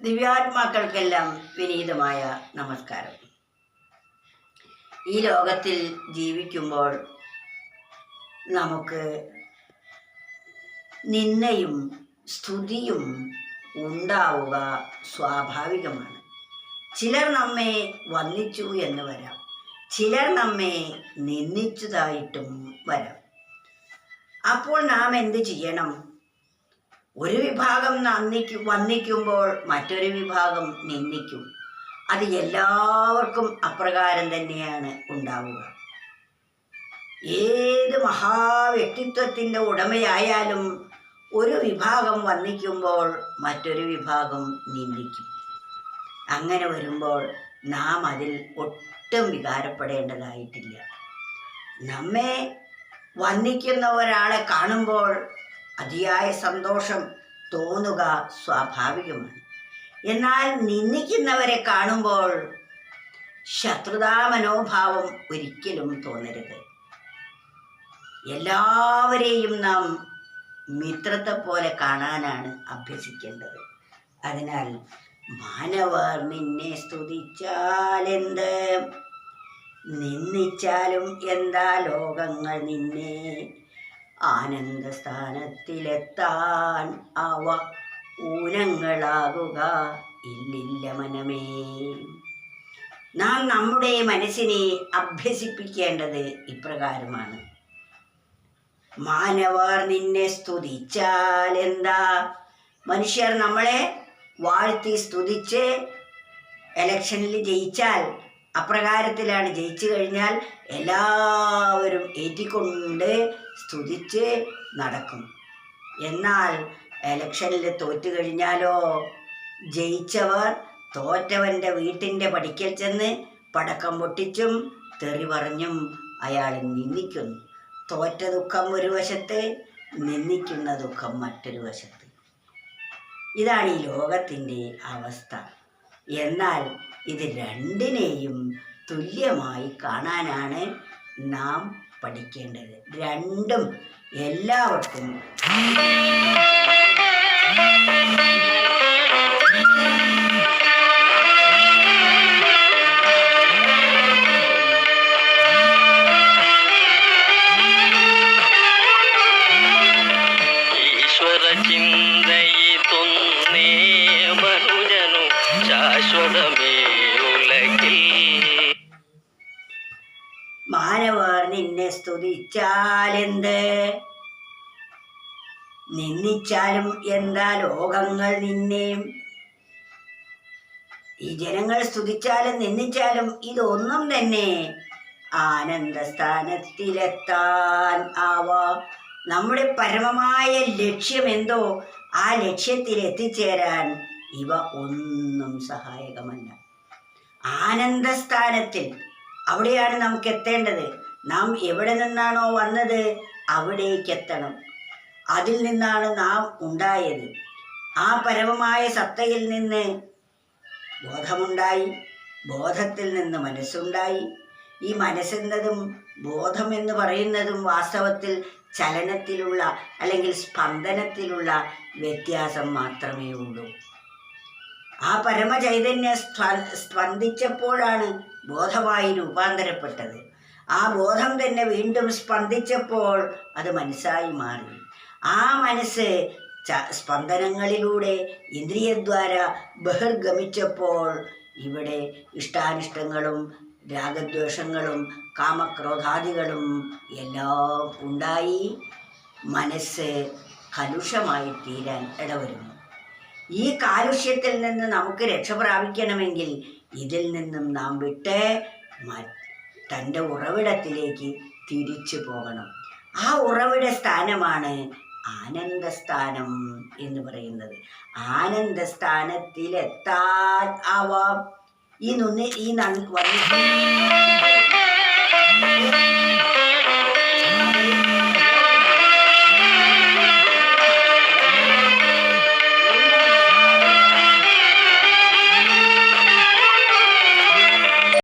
ദിവ്യാത്മാക്കൾക്കെല്ലാം വിനീതമായ നമസ്കാരം. ഈ ലോകത്തിൽ ജീവിക്കുമ്പോൾ നമുക്ക് നിന്നയും സ്തുതിയും ഉണ്ടാവുക സ്വാഭാവികമാണ്. ചിലർ നമ്മെ വന്നിച്ചു എന്ന് വരാം. ചിലർ നമ്മെ നിന്ദിച്ചതായിട്ടും വരാം. അപ്പോൾ നാം എന്ത് ചെയ്യണം? ഒരു വിഭാഗം നന്ദിക്കും വന്ദിക്കുമ്പോൾ മറ്റൊരു വിഭാഗം നിന്ദിക്കും. അത് എല്ലാവർക്കും അപ്രകാരം തന്നെയാണ് ഉണ്ടാവുക. ഏത് മഹാവ്യക്തിത്വത്തിന്റെ ഉടമയായാലും ഒരു വിഭാഗം വന്ദിക്കുമ്പോൾ മറ്റൊരു വിഭാഗം നിന്ദിക്കും. അങ്ങനെ വരുമ്പോൾ നാം അതിൽ ഒട്ടും വികാരപ്പെടേണ്ടതായിട്ടില്ല. നമ്മെ വന്ദിക്കുന്ന ഒരാളെ കാണുമ്പോൾ അതിയായ സന്തോഷം തോന്നുക സ്വാഭാവികമാണ്. എന്നാൽ നിന്ദിക്കുന്നവരെ കാണുമ്പോൾ ശത്രുതാ മനോഭാവം ഒരിക്കലും തോന്നരുത്. എല്ലാവരെയും നാം മിത്രത്തെ പോലെ കാണാനാണ് അഭ്യസിക്കേണ്ടത്. അതിനാൽ മാനവർ നിന്നെ സ്തുതിച്ചാലെന്ത്? നിന്ദിച്ചാലും എന്താ ലോകങ്ങൾ നിന്നെ ആനന്ദസ്ഥാനത്തിലെത്താൻ അവ ഊനങ്ങളാകുക ഇല്ലില്ല മനമേ. നാം നമ്മുടെ മനസ്സിനെ അഭ്യസിപ്പിക്കേണ്ടത് ഇപ്രകാരമാണ്. മാനവർ നിന്നെ സ്തുതിച്ചാൽ എന്താ? മനുഷ്യർ നമ്മളെ വാഴ്ത്തി സ്തുതിച്ച് എലക്ഷനിൽ ജയിച്ചാൽ അപ്രകാരത്തിലാണ് ജയിച്ചു കഴിഞ്ഞാൽ എല്ലാവരും ഏറ്റിക്കൊണ്ട് സ്തുതിച്ച് നടക്കും. എന്നാൽ എലക്ഷനിൽ തോറ്റു കഴിഞ്ഞാലോ? ജയിച്ചവർ തോറ്റവന്റെ വീട്ടിന്റെ പടിക്കൽ ചെന്ന് പടക്കം പൊട്ടിച്ചും തെറി പറഞ്ഞും അയാൾ നിന്ദിക്കുന്നു. തോറ്റ ദുഃഖം ഒരു വശത്ത് നിന്ദിക്കുന്ന ദുഃഖം മറ്റൊരു വശത്ത്. ഇതാണ് ഈ ലോകത്തിന്റെ അവസ്ഥ. എന്നാൽ ഇത് രണ്ടിനെയും തുല്യമായി കാണാനാണ് നാം പഠിക്കേണ്ടത് രണ്ടും എല്ലാവർക്കും ഈശ്വര ചിന്തയിൽ മാനവർ നിന്നെ സ്തുതിച്ചാലെന്ത്? നിന്ദിച്ചാലും എന്താ ലോകങ്ങൾ നിന്നെയും ഈ ജനങ്ങൾ സ്തുതിച്ചാലും നിന്ദിച്ചാലും ഇതൊന്നും തന്നെ ആനന്ദസ്ഥാനത്തിലെത്താൻ ആവാ. നമ്മുടെ പരമമായ ലക്ഷ്യം എന്തോ ആ ലക്ഷ്യത്തിൽ എത്തിച്ചേരാൻ ഇവ ഒന്നും സഹായകമല്ല. ആനന്ദസ്ഥാനത്തിൽ അവിടെയാണ് നമുക്ക് എത്തേണ്ടത് നാം എവിടെ നിന്നാണോ വന്നത് അവിടേക്ക് എത്തണം അതിൽ നിന്നാണ് നാം ഉണ്ടായത്. ആ പരമമായ സത്തയിൽ നിന്ന് ബോധമുണ്ടായി. ബോധത്തിൽ നിന്ന് മനസ്സുണ്ടായി. ഈ മനസ്സെന്നതും ബോധം എന്ന് പറയുന്നതും വാസ്തവത്തിൽ ചലനത്തിലുള്ള അല്ലെങ്കിൽ സ്പന്ദനത്തിലുള്ള വ്യത്യാസം മാത്രമേ ഉള്ളൂ ആ പരമചൈതന്യ സ്പ- സ്പന്ദിച്ചപ്പോഴാണ് ബോധമായി രൂപാന്തരപ്പെട്ടത്. ആ ബോധം തന്നെ വീണ്ടും സ്പന്ദിച്ചപ്പോൾ അത് മനസ്സായി മാറി. ആ മനസ്സ് സ്പന്ദനങ്ങളിലൂടെ ഇന്ദ്രിയദ്വാര ബഹിർഗമിച്ചപ്പോൾ ഇവിടെ ഇഷ്ടാനിഷ്ടങ്ങളും രാഗദ്വേഷങ്ങളും കാമക്രോധാദികളും എല്ലാം ഉണ്ടായി. മനസ്സ് കലുഷമായി തീരാൻ ഇടവരുന്നു. ഈ കാലുഷ്യത്തിൽ നിന്ന് നമുക്ക് രക്ഷ പ്രാപിക്കണമെങ്കിൽ ഇതിൽ നിന്നും നാം വിട്ട് തന്റെ ഉറവിടത്തിലേക്ക് തിരിച്ചു പോകണം. ആ ഉറവിട സ്ഥാനമാണ് ആനന്ദസ്ഥാനം എന്ന് പറയുന്നത്. ആനന്ദസ്ഥാനത്തിലെത്താൻ ആവാം ഈ നുന്ന് ഈ വന്നു